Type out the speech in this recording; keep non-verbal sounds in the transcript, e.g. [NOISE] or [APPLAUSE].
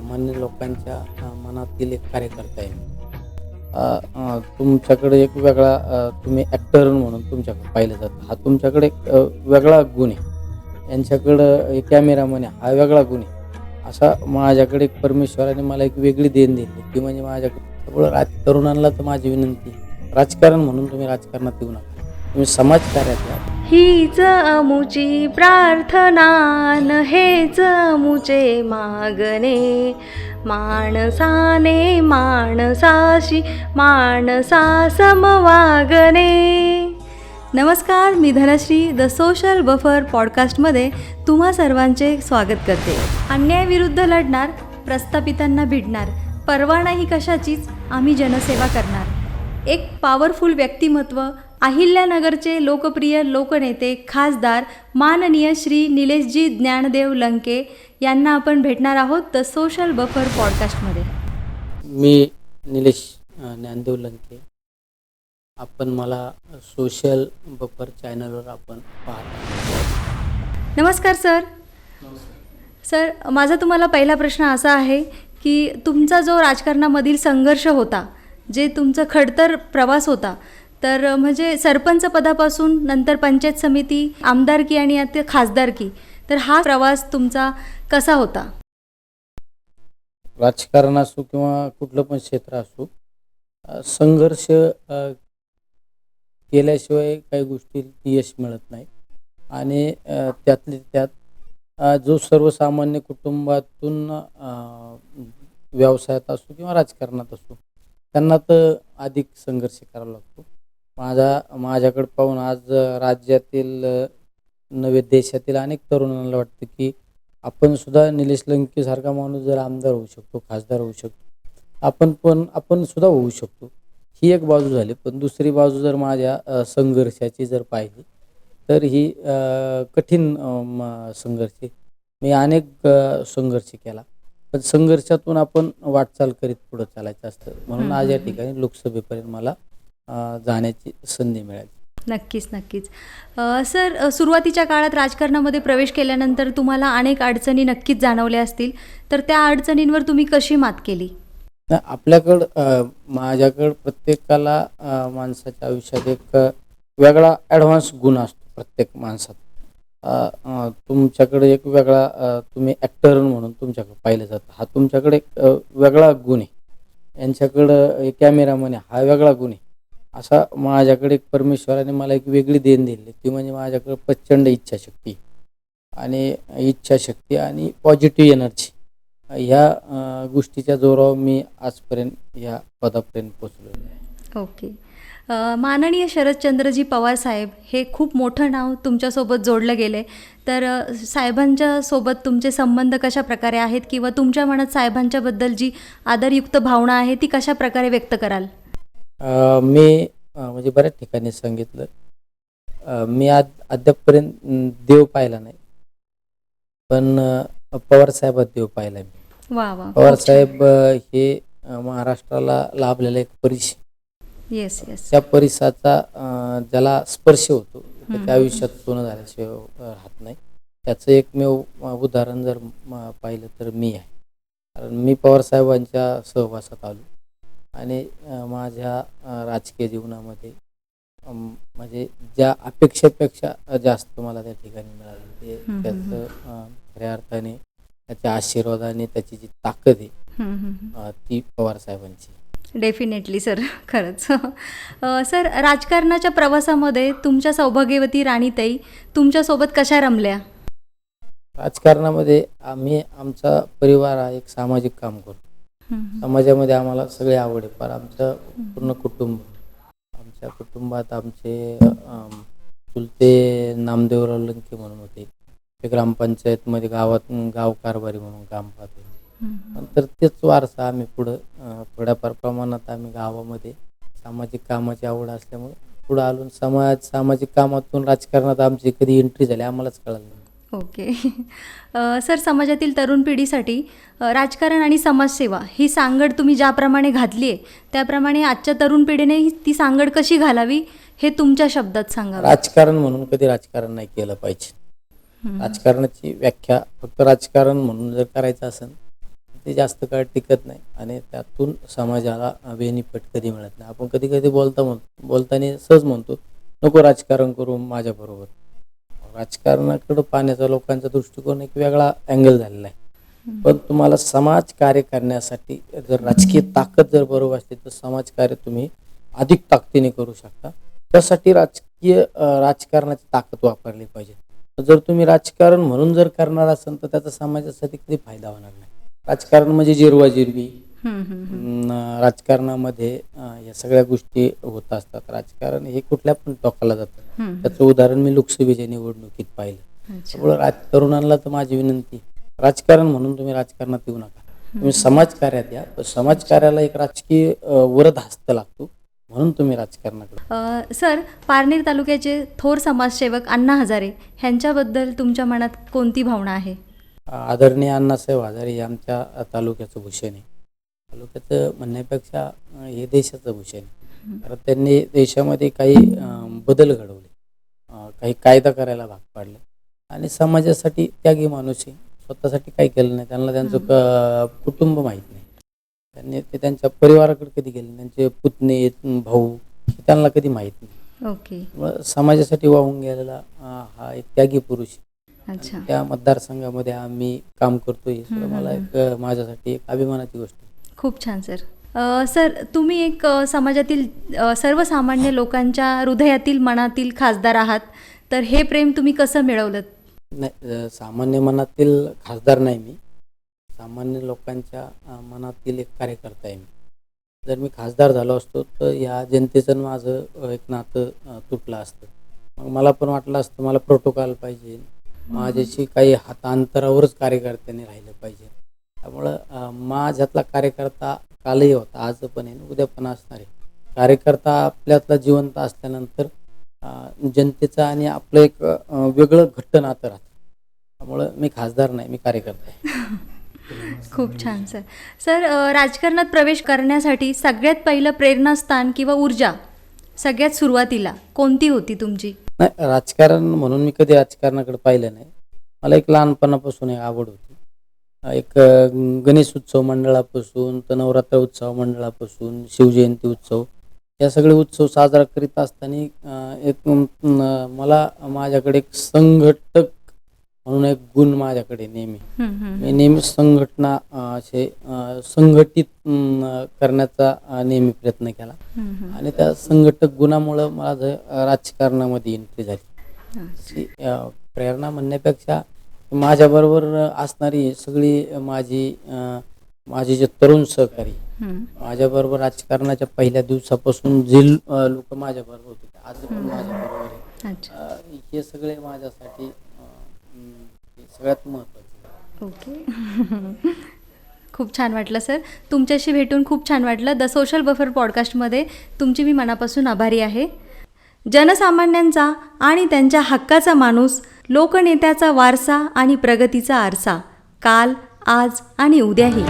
सामान्य लोकांच्या मनातील एक कार्यकर्ता आहे तुमच्याकडे एक वेगळा तुम्ही ॲक्टर म्हणून तुमच्याकडे पाहिलं जातं. हा तुमच्याकडे एक वेगळा गुण आहे. यांच्याकडं एक आहे. हा वेगळा गुण आहे. असा माझ्याकडे एक परमेश्वराने मला एक वेगळी देण दिली. ती म्हणजे माझ्याकडे त्यामुळं राज तरुणांना तर माझी विनंती राजकारण म्हणून तुम्ही राजकारणात येऊ नका. तुम्ही समाजकार्यात या. हीच अमुची प्रार्थना न हेच अमुचे मागणे. माणसाने माणसाशी माणसा समवागणे नमस्कार मी धनश्री द सोशल बफर पॉडकास्टमध्ये तुम्हा सर्वांचे स्वागत करते. अन्यायाविरुद्ध लढणार प्रस्थापितांना भिडणार परवा नाही कशाचीच आम्ही जनसेवा करणार. एक पॉवरफुल व्यक्तिमत्व अहिल्यानगरचे लोकप्रिय लोकनेते खासदार माननीय श्री निलेशजी ज्ञानदेव लंके यांना आपण भेटणार आहोत द सोशल बफर पॉडकास्टमध्ये. मी निलेश ज्ञानदेव लंके. आपण मला सोशल बफर चॅनलवर आपण पाहता नमस्कार सर. सर माझा तुम्हाला पहिला प्रश्न असा आहे की तुमचा जो राजकारणामधील संघर्ष होता जे तुमचा खडतर प्रवास होता तर म्हणजे सरपंच पदापासून नंतर पंचायत समिती आमदारकी आणि आता खासदारकी तर हा प्रवास तुमचा कसा होता? राजकारण असो किंवा कुठलं पण क्षेत्र असो संघर्ष केल्याशिवाय काही गोष्टी यश मिळत नाही. आणि त्यातले त्यात जो सर्वसामान्य कुटुंबातून व्यवसायात असो किंवा राजकारणात असो त्यांना तर अधिक संघर्ष करावा लागतो. माझा माझ्याकडे पाहून आज राज्यातील अ, नव्हे देशातील अनेक तरुणांना वाटतं की आपण सुद्धा निलेश लंकेसारखा माणूस जर आमदार होऊ शकतो खासदार होऊ शकतो आपण पण आपण सुद्धा होऊ शकतो. ही एक बाजू झाली. पण दुसरी बाजू जर माझ्या संघर्षाची जर पाहिली तर ही कठीण संघर्ष. मी अनेक संघर्ष केला. पण संघर्षातून आपण वाटचाल करीत पुढं चालायचं असतं. म्हणून आज या ठिकाणी लोकसभेपर्यंत मला जाण्याची संधी मिळाली. नक्कीच नक्कीच. सर सुरुवातीच्या काळात राजकारणामध्ये प्रवेश केल्यानंतर तुम्हाला अनेक अडचणी नक्कीच जाणवल्या असतील. तर त्या अडचणींवर तुम्ही कशी मात केली? आपल्याकडं माझ्याकडं प्रत्येकाला माणसाच्या आयुष्यात एक वेगळा ॲडव्हान्स गुण असतो प्रत्येक माणसात. तुमच्याकडे एक वेगळा तुम्ही ॲक्टर म्हणून तुमच्याकडे पाहिलं जातं. हा तुमच्याकडे एक वेगळा गुण आहे. यांच्याकडं कॅमेरामॅन आहे हा वेगळा गुण आहे. असा माझ्याकडे परमेश्वराने मला एक वेगळी देण दिली. ती म्हणजे माझ्याकडे प्रचंड इच्छाशक्ती. आणि इच्छाशक्ती आणि पॉझिटिव्ह एनर्जी ह्या गोष्टीच्या जोरावर मी आजपर्यंत या पदापर्यंत पोचलो आहे ओके माननीय शरदचंद्रजी पवार साहेब हे खूप मोठं नाव तुमच्यासोबत जोडलं गेले तर साहेबांच्या सोबत तुमचे संबंध कशा प्रकारे आहेत किंवा तुमच्या मनात साहेबांच्याबद्दल जी आदरयुक्त भावना आहे ती कशा प्रकारे व्यक्त कराल? मी म्हणजे बऱ्याच ठिकाणी सांगितलं. मी आज अद्यापपर्यंत देव पाहिला नाही. पण पवार साहेबात देव पाहिला मी पवार साहेब हे महाराष्ट्राला लाभलेला एक परिस येस येस त्या परिसाचा ज्याला स्पर्श होतो. त्याच्या आयुष्यात सोनं झाल्याशिवाय राहत नाही. त्याचं एकमेव उदाहरण जर पाहिलं तर मी आहे. कारण मी पवार साहेबांच्या सहवासात आलो. आणि माझ्या राजकीय जीवनामध्ये म्हणजे ज्या अपेक्षेपेक्षा जास्त मला त्या ठिकाणी मिळालं ते त्याचं खऱ्या अर्थाने त्याच्या आशीर्वादाने त्याची जी ताकद आहे ती पवार साहेबांची. डेफिनेटली सर [LAUGHS] खरंच. सर राजकारणाच्या प्रवासामध्ये तुमच्या सौभाग्यवती राणीताई तुमच्यासोबत कशा रमल्या? राजकारणामध्ये आम्ही आमचा परिवार हा एक सामाजिक काम करतो. समाजामध्ये आम्हाला सगळे आवड आहे. पण आमचं पूर्ण कुटुंब. आमच्या कुटुंबात आमचे चुलते नामदेवराव लंके म्हणून होते. ते ग्रामपंचायतमध्ये गावात गाव कारभारी म्हणून काम पाहत. होते नंतर तेच वारसा आम्ही पुढं थोड्याफार प्रमाणात आम्ही गावामध्ये सामाजिक कामाची आवड असल्यामुळे पुढं आलो. समाज सामाजिक कामातून राजकारणात आमची कधी एंट्री झाली आम्हालाच कळलं नाही. ओके. [LAUGHS] अ, सर समाजातील तरुण पिढीसाठी अ, राजकारण आणि समाजसेवा ही सांगड तुम्ही ज्याप्रमाणे घातली आहे त्याप्रमाणे आजच्या तरुण पिढीने ही- ती सांगड कशी घालावी हे तुमच्या शब्दात सांगावं. राजकारण म्हणून कधी राजकारण नाही केलं पाहिजे. राजकारणाची व्याख्या फक्त राजकारण म्हणून जर करायचं असेल ते जास्त काळ टिकत नाही आणि त्यातून समाजाला बेनिफिट कधी मिळत नाही. आपण कधी कधी बोलता म्हणतो बोलताना सहज म्हणतो नको राजकारण करू माझ्याबरोबर. राजकारणाकडं पाहण्याचा लोकांचा दृष्टिकोन एक वेगळा अँगल झालेला आहे. पण तुम्हाला समाज कार्य करण्यासाठी जर राजकीय ताकद जर बरोबर असते तर समाज कार्य तुम्ही अधिक ताकदीने करू शकता. त्यासाठी राजकीय राजकारणाची ताकद वापरली पाहिजे. जर तुम्ही राजकारण म्हणून जर करणार असाल तर त्याचा समाजासाठी कधी फायदा होणार नाही. राजकारण म्हणजे जिरवाजिरवी राजकारणामध्ये या सगळ्या गोष्टी होत असतात. राजकारण हे कुठल्या पण टोकाला जातं. त्याचं उदाहरण मी लोकसभेच्या निवडणुकीत पाहिलं. त्यामुळे राज तरुणांना तर माझी विनंती राजकारण म्हणून तुम्ही राजकारणात येऊ नका. तुम्ही समाजकार्यात या. समाजकार्याला एक राजकीय वरद हस्त लागतो म्हणून तुम्ही राजकारणाकडे सर पारनेर तालुक्याचे थोर समाजसेवक अण्णा हजारे ह्यांच्याबद्दल तुमच्या मनात कोणती भावना आहे? आदरणीय अण्णासाहेब हजारे आमच्या तालुक्याचं भूषण आहे. तालुक्याचं म्हणण्यापेक्षा हे देशाचं भूषण कारण त्यांनी देशामध्ये काही बदल घडवले. काही कायदा करायला भाग पाडले. आणि समाजासाठी त्यागी माणूस आहे. स्वतःसाठी काही केलं नाही. त्यांना त्यांचं क- कुटुंब माहीत नाही. त्यांनी ते त्यांच्या परिवाराकडे कधी गेले. त्यांचे पुतणे भाऊ त्यांना कधी माहीत नाही. ओके. मग समाजासाठी वाहून गेलेला हा एक त्यागी पुरुष त्या मतदारसंघामध्ये आम्ही काम करतोय. मला एक माझ्यासाठी एक अभिमानाची गोष्ट आहे. खूप छान सर. सर तुम्ही एक समाजातील सर्वसामान्य लोकांच्या हृदयातील मनातील खासदार आहात. तर हे प्रेम तुम्ही कसं मिळवलं? नाही सामान्य मनातील खासदार नाही मी. सामान्य लोकांच्या मनातील एक कार्यकर्ता आहे मी. जर मी खासदार झालो असतो तर या जनतेचं माझं एक नातं तुटलं असतं. मग मला पण वाटलं असतं मला प्रोटोकॉल पाहिजे. माझ्याशी काही हातांतरावरच कार्यकर्त्यांनी राहिलं पाहिजे. त्यामुळं माझ्यातला कार्यकर्ता कालही होता आज पण आहे उद्या पण असणार आहे. कार्यकर्ता आपल्यातला जिवंत असल्यानंतर जनतेचं आणि आपलं एक वेगळं घट्ट नातं राहतं. त्यामुळं मी खासदार नाही मी कार्यकर्ता आहे. [LAUGHS] खूप छान सर. सर राजकारणात प्रवेश करण्यासाठी सगळ्यात पहिलं प्रेरणास्थान किंवा ऊर्जा सगळ्यात सुरुवातीला कोणती होती तुमची? नाही राजकारण म्हणून मी कधी राजकारणाकडे पाहिलं नाही. मला एक लहानपणापासून एक आवड होती. एक गणेश उत्सव मंडळापासून तर नवरात्र उत्सव मंडळापासून शिवजयंती उत्सव या सगळे उत्सव साजरा करीत असताना एक मला माझ्याकडे एक संघटक म्हणून एक गुण माझ्याकडे नेहमी. मी नेहमी संघटना असे संघटित करण्याचा नेहमी प्रयत्न केला. आणि त्या संघटक गुणामुळं अं, राजकारणामध्ये एंट्री झाली. प्रेरणा म्हणण्यापेक्षा माझ्याबरोबर असणारी सगळी माझी माझे जे तरुण सहकारी. माझ्याबरोबर राजकारणाच्या पहिल्या दिवसापासून जे लोक माझ्याबरोबर होते आज पण माझ्याबरोबर आहे. हे सगळे माझ्यासाठी सगळ्यात महत्त्वाचे. ओके. [LAUGHS] खूप छान वाटलं सर. तुमच्याशी भेटून खूप छान वाटलं. द सोशल बफर पॉडकास्टमध्ये तुमची मी मनापासून आभारी आहे. जनसामान्यांचा आणि त्यांच्या हक्काचा माणूस लोकनेत्याचा वारसा आणि प्रगतीचा आरसा. काल आज आणि उद्याही.